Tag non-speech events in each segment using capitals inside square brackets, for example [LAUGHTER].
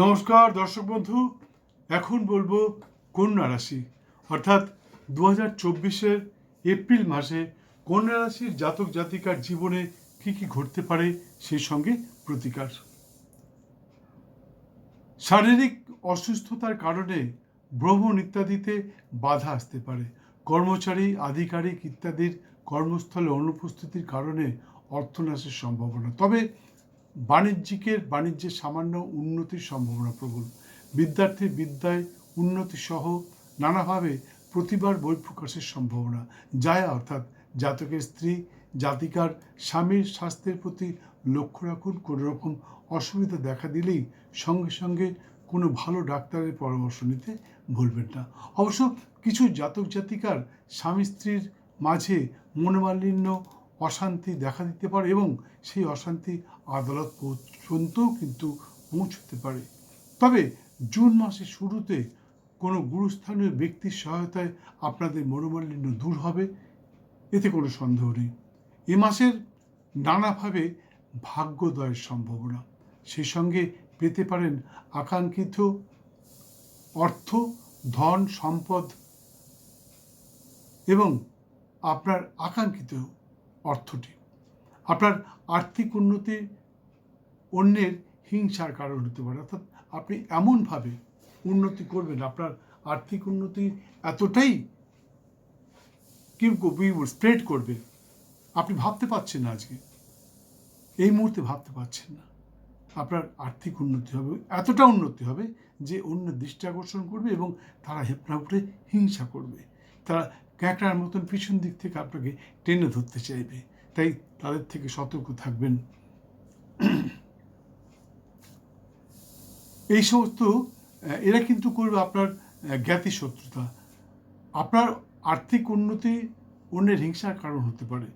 নমস্কার, দর্শক বন্ধু। এখন বলব কন্যা রাশি। অর্থাৎ দু হাজার চব্বিশের এপ্রিল মাসে কন্যা রাশির জাতক জাতিকার জীবনে কি কি ঘটতে পারে সেই সঙ্গে প্রতিকার। শারীরিক অসুস্থতার কারণে ভ্রমণ ইত্যাদিতে বাধা আসতে পারে। কর্মচারী, আধিকারিক ইত্যাদির কর্মস্থলে অনুপস্থিতির কারণে অর্থনাশের সম্ভাবনা। তবে বাণিজ্যিকের বাণিজ্যের সামান্য উন্নতির সম্ভাবনা প্রবল। বিদ্যার্থীর বিদ্যায় উন্নতি সহ নানাভাবে প্রতিবার বই প্রকাশের সম্ভাবনা। যায় অর্থাৎ জাতকের স্ত্রী, জাতিকার স্বামীর স্বাস্থ্যের প্রতি লক্ষ্য রাখুন কোনো রকম অসুবিধা দেখা দিলেই সঙ্গে সঙ্গে কোনো ভালো ডাক্তারের পরামর্শ নিতে ভুলবেন না। অবশ্য কিছু জাতক জাতিকার স্বামী স্ত্রীর মাঝে মনোমালিন্য অশান্তি দেখা দিতে পারে এবং সেই অশান্তি আদালত পর্যন্তও কিন্তু পৌঁছতে পারে। তবে জুন মাসের শুরুতে কোনো গুরুস্থানীয় ব্যক্তির সহায়তায় আপনাদের মনোমালিন্য দূর হবে, এতে কোনো সন্দেহ নেই। এ মাসের নানাভাবে ভাগ্যদয়ের সম্ভাবনা। সেই সঙ্গে পেতে পারেন আকাঙ্ক্ষিত অর্থ, ধন, সম্পদ এবং আপনার আকাঙ্ক্ষিত অর্থটি। আপনার আর্থিক উন্নতি অন্যের হিংসার কারণ হতে পারে। অর্থাৎ আপনি এমনভাবে উন্নতি করবেন, আপনার আর্থিক উন্নতি এতটাই স্প্রেড করবে। আপনি ভাবতে পারছেন না আজকে। এই মুহূর্তে ভাবতে পারছেন না। আপনার আর্থিক উন্নতি হবে, এতটা উন্নতি হবে যে অন্য দৃষ্টি আকর্ষণ করবে এবং তারা হেপনা উপরে হিংসা করবে। তারা ক্যাঁকড়ার মতন পিছন দিক থেকে আপনাকে টেনে ধরতে চাইবে। তাই তাদের থেকে সতর্ক থাকবেন। [CLEARS THROAT] এই সমস্ত এরা কিন্তু করবে আপনার জ্ঞাতি শত্রুতা। আপনার আর্থিক উন্নতি অন্যের হিংসার কারণ হতে পারে।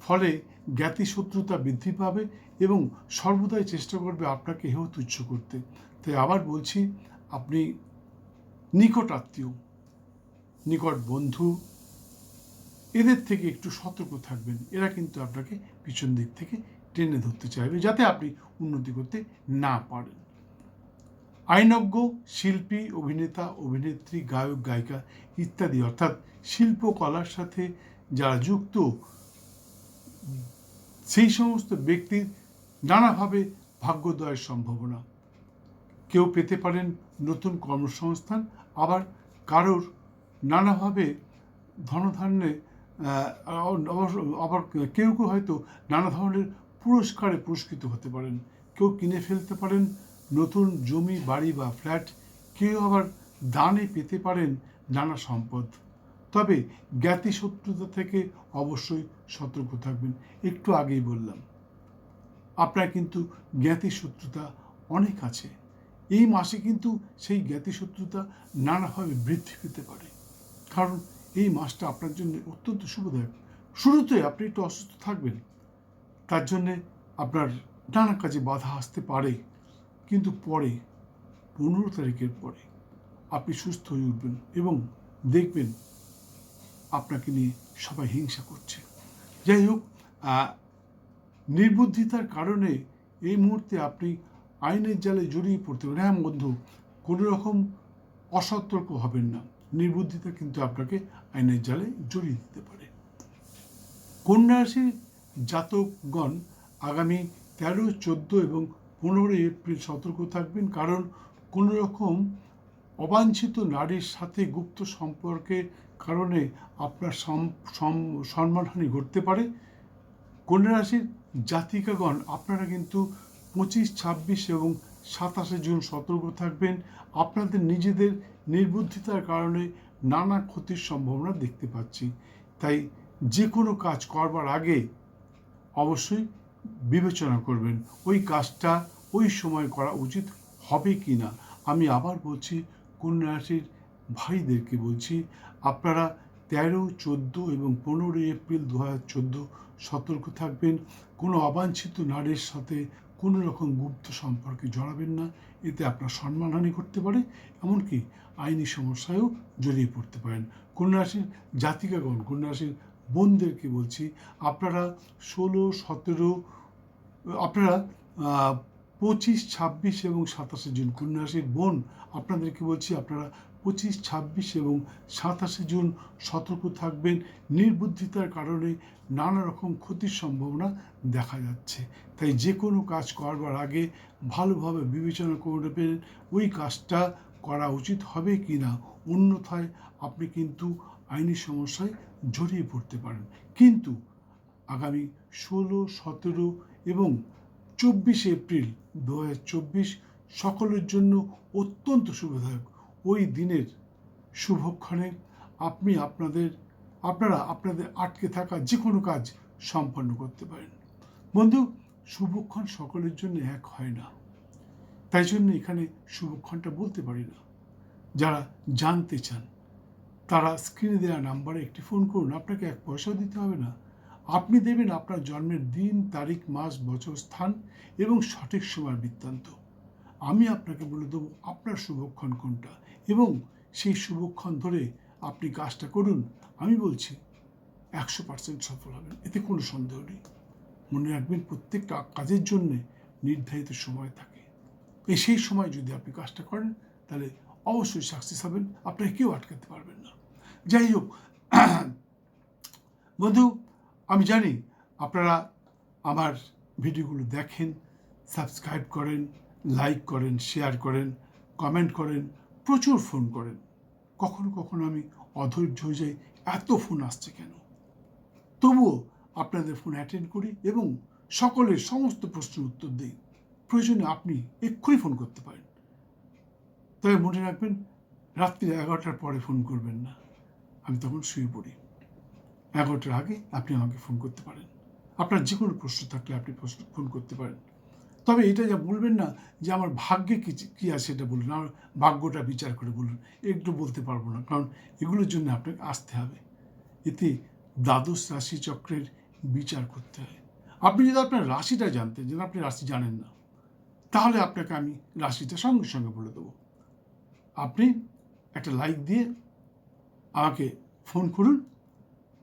ফলে জ্ঞাতি শত্রুতা বৃদ্ধি পাবে এবং সর্বদাই চেষ্টা করবে আপনাকে হেও তুচ্ছ করতে। তাই আবার বলছি, আপনি নিকট আত্মীয়, নিকট বন্ধু এদের থেকে একটু সতর্ক থাকবেন। এরা কিন্তু আপনাকে পিছন দিক থেকে টেনে ধরতে চাইবে, যাতে আপনি উন্নতি করতে না পারেন। আইনজ্ঞ, শিল্পী, অভিনেতা, অভিনেত্রী, গায়ক, গায়িকা ইত্যাদি, অর্থাৎ শিল্পকলার সাথে যারা যুক্ত, সেই সমস্ত ব্যক্তির নানাভাবে ভাগ্যোদয়ের সম্ভাবনা। কেউ পেতে পারেন নতুন কর্মসংস্থান, আবার কারোর নানাভাবে ধনধান্যে আবার কেউ কেউ হয়তো নানা ধরনের পুরস্কারে পুরস্কৃত হতে পারেন। কেউ কিনে ফেলতে পারেন, নতুন জমি, বাড়ি বা ফ্ল্যাট, কেউ আবার দানে পেতে পারেন নানা সম্পদ। তবে জ্ঞাতি শত্রুতা থেকে অবশ্যই সতর্ক থাকবেন। একটু আগেই বললাম, আপনার কিন্তু জ্ঞাতি শত্রুতা অনেক আছে। এই মাসে কিন্তু সেই জ্ঞাতি শত্রুতা নানাভাবে বৃদ্ধি পেতে পারে। কারণ এই মাসটা আপনার জন্য অত্যন্ত শুভদায়ক। শুরুতে আপনি একটু অসুস্থ থাকবেন। তার জন্যে আপনার নানা কাজে বাধা আসতে পারে। কিন্তু পরে, পনেরো তারিখের পরে আপনি সুস্থ হয়ে উঠবেন এবং দেখবেন আপনাকে নিয়ে সবাই হিংসা করছে। যাই হোক নির্বুদ্ধিতার কারণে এই মুহূর্তে আপনি আইনের জালে জড়িয়ে পড়তে পারেন। হ্যাঁ বন্ধু, কোনো রকম অসতর্ক হবেন না। নির্বুদ্ধিতা কিন্তু আপনাকে আইনের জালে জড়িয়ে দিতে পারে। কন্যা রাশির জাতকগণ আগামী তেরো, চোদ্দ এবং পনেরোই এপ্রিল সতর্ক থাকবেন কারণ কোনো রকম অবাঞ্ছিত নারীর সাথে গুপ্ত সম্পর্কের কারণে আপনার সম- সম- সম্মানহানি ঘটতে পারে। কন্যা রাশির জাতিকাগণ আপনারা কিন্তু পঁচিশ, ছাব্বিশ এবং সাতাশে জুন সতর্ক থাকবেন। আপনাদের নিজেদের নির্বুদ্ধিতার কারণে নানা ক্ষতির সম্ভাবনা দেখতে পাচ্ছি। তাই যে কোনো কাজ করবার আগে অবশ্যই বিবেচনা করবেন, ওই কাজটা ওই সময় করা উচিত হবে কি না আমি আবার বলছি কন্যা রাশির ভাইদেরকে বলছি, আপনারা তেরো, চোদ্দ এবং পনেরোই এপ্রিল দু হাজার চোদ্দ সতর্ক থাকবেন। কোনো অবাঞ্ছিত নারীর সাথে কোনো রকম গুপ্ত সম্পর্কে জড়াবেন না, এতে আপনার সম্মানহানি করতে পারে, এমনকি আইনি সমস্যায়ও জড়িয়ে পড়তে পারেন। কন্যা রাশির জাতিকাগণ কন্যা রাশির বোনদেরকে বলছি, আপনারা ষোলো, সতেরো, আপনারা পঁচিশ, ছাব্বিশ এবং সাতাশে জুন। কন্যা রাশির বোন, আপনাদেরকে বলছি আপনারা পঁচিশ, ছাব্বিশ এবং সাতাশে জুন সতর্ক থাকবেন। নির্বুদ্ধিতার কারণে নানা রকম ক্ষতির সম্ভাবনা দেখা যাচ্ছে। তাই যে কোনো কাজ করবার আগে ভালোভাবে বিবেচনা করবেন ওই কাজটা করা উচিত হবে কি না অন্যথায় আপনি কিন্তু আইনি সমস্যায় জড়িয়ে পড়তে পারেন। কিন্তু আগামী ষোলো, সতেরো এবং চব্বিশে এপ্রিল দু হাজার চব্বিশ সকলের জন্য অত্যন্ত শুভদায়ক। ওই দিনের শুভক্ষণে আপনি আপনাদের, আপনারা আপনাদের আটকে থাকা যে কোনো কাজ সম্পন্ন করতে পারেন। বন্ধু, শুভক্ষণ সকলের জন্য এক হয় না। তাই জন্য এখানে শুভক্ষণটা বলতে পারি না। যারা জানতে চান, তারা স্ক্রিনে দেওয়া নাম্বারে একটি ফোন করুন। আপনাকে এক পয়সাও দিতে হবে না। আপনি দেবেন আপনার জন্মের দিন, তারিখ, মাস, বছর, স্থান এবং সঠিক সময় বৃত্তান্ত। আমি আপনাকে বলে দেবো আপনার শুভক্ষণ কোনটা এবং সেই শুভক্ষণ ধরে আপনি কাজটা করুন। আমি বলছি একশো পার্সেন্ট সফল হবেন, এতে কোনো সন্দেহ নেই। মনে রাখবেন প্রত্যেকটা কাজের জন্যে নির্ধারিত সময় থাকে। এই সেই সময় যদি আপনি কাজটা করেন, তাহলে অবশ্যই সাকসেস হবেন, আপনাকে কেউ আটকাতে পারবেন না। যাই হোক, বন্ধু আমি জানি আপনারা আমার ভিডিওগুলো দেখেন, সাবস্ক্রাইব করেন, লাইক করেন, শেয়ার করেন, কমেন্ট করেন, প্রচুর ফোন করেন। কখনো কখনো আমি অধৈর্য হয়ে যাই, এত ফোন আসছে কেন? তবুও আপনাদের ফোন অ্যাটেন্ড করি এবং সকলের সমস্ত প্রশ্নের উত্তর দিই। প্রয়োজনে আপনি এক্ষুনি ফোন করতে পারেন। তবে মনে রাখবেন, রাত্রি এগারোটার পরে ফোন করবেন না। আমি তখন শুয়ে পড়ি। এগারোটার আগে আপনি আমাকে ফোন করতে পারেন। আপনার যে কোনো প্রশ্ন থাকলে আপনি প্রশ্ন ফোন করতে পারেন। তবে এটা যা বলবেন না যে আমার ভাগ্যে কী কী আছে এটা বলুন, আমার ভাগ্যটা বিচার করে বলুন, একটু বলতে পারব না। কারণ এগুলোর জন্য আপনাকে আসতে হবে। এতে দ্বাদশ রাশি চক্রের বিচার করতে হয়। আপনি যদি আপনার রাশিটা জানতেন যেন আপনি রাশি জানেন না, তাহলে আপনাকে আমি রাশিটা সঙ্গে সঙ্গে বলে দেবো। আপনি একটা লাইক দিয়ে আমাকে ফোন করুন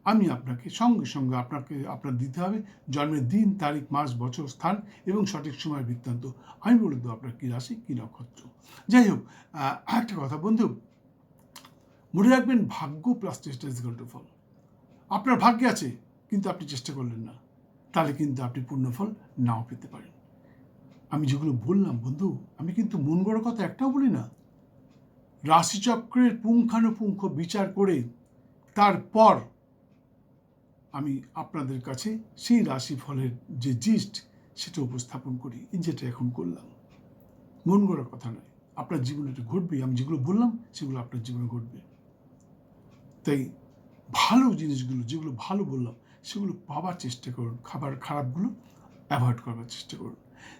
আমি আপনাকে সঙ্গে সঙ্গে আপনাকে, আপনার দিতে হবে। জন্মের দিন, তারিখ, মাস, বছর, স্থান এবং সঠিক সময় বৃত্তান্ত। আমি বলে দেবো আপনার কী রাশি, কী নক্ষত্র। যাই হোক একটা কথা বন্ধু, মনে রাখবেন ভাগ্য প্লাস চেষ্টা ইজ টু ফল। আপনার ভাগ্যে আছে, কিন্তু আপনি চেষ্টা করলেন না। তাহলে কিন্তু আপনি পূর্ণফল নাও পেতে পারেন। আমি যেগুলো বললাম বন্ধু, আমি কিন্তু মন গড় কথা একটাও বলি না। রাশিচক্রের পুঙ্খানুপুঙ্খ বিচার করে তারপর আমি আপনাদের কাছে সেই রাশিফলের যে জিস্ট সেটা উপস্থাপন করি যেটা এখন করলাম। মন গড়ার কথা নয়, আপনার জীবনে এটা ঘটবে আমি যেগুলো বললাম, সেগুলো আপনার জীবনে ঘটবে। তাই ভালো জিনিসগুলো, যেগুলো ভালো বললাম, সেগুলো পাওয়ার চেষ্টা করুন। খাবার খারাপগুলো অ্যাভয়েড করবার চেষ্টা করুন।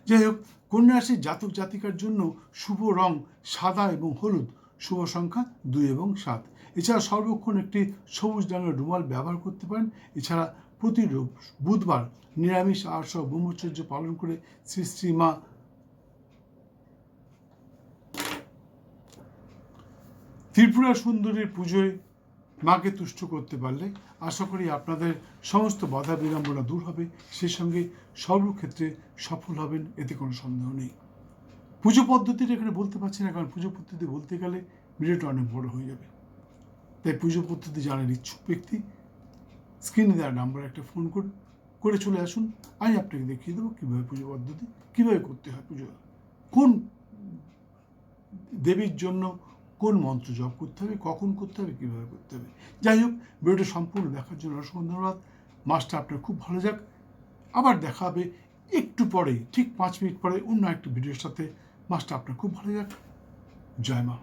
যাই হোক কন্যা রাশির জাতক জাতিকার জন্য শুভ রং সাদা এবং হলুদ। শুভ সংখ্যা দুই এবং সাত। এছাড়া সর্বক্ষণ একটি সবুজ রঙের রুমাল ব্যবহার করতে পারেন। এছাড়া প্রতি বুধবার নিরামিষ আর সহ ব্রহ্মচর্য পালন করে শ্রী শ্রীমা ত্রিপুরা সুন্দরীর পুজোয় মাকে তুষ্ট করতে পারলে আশা করি আপনাদের সমস্ত বাধা বিড়ম্বনা দূর হবে। সেই সঙ্গে সর্বক্ষেত্রে সফল হবেন, এতে কোনো সন্দেহ নেই। পুজো পদ্ধতিটা এখানে বলতে পারছি না, কারণ পুজো পদ্ধতি বলতে গেলে ভিডিওটা অনেক বড় হয়ে যাবে। তাই পুজো পদ্ধতি জানার ইচ্ছুক ব্যক্তি স্ক্রিনে দেওয়ার নাম্বার একটা ফোন করুন করে চলে আসুন। আমি আপনাকে দেখিয়ে দেবো কীভাবে পুজো পদ্ধতি, কীভাবে করতে হয় পুজো। কোন দেবীর জন্য কোন মন্ত্র জপ করতে হবে, কখন করতে হবে, কীভাবে করতে হবে। যাই হোক, ভিডিওটা সম্পূর্ণ দেখার জন্য অসংখ্য ধন্যবাদ। মাসটা আপনার খুব ভালো যাক। আবার দেখা হবে একটু পরে ঠিক পাঁচ মিনিট পরে অন্য একটি ভিডিওর সাথে। মাসটা আপনার খুব ভালো যাক। জয় মা।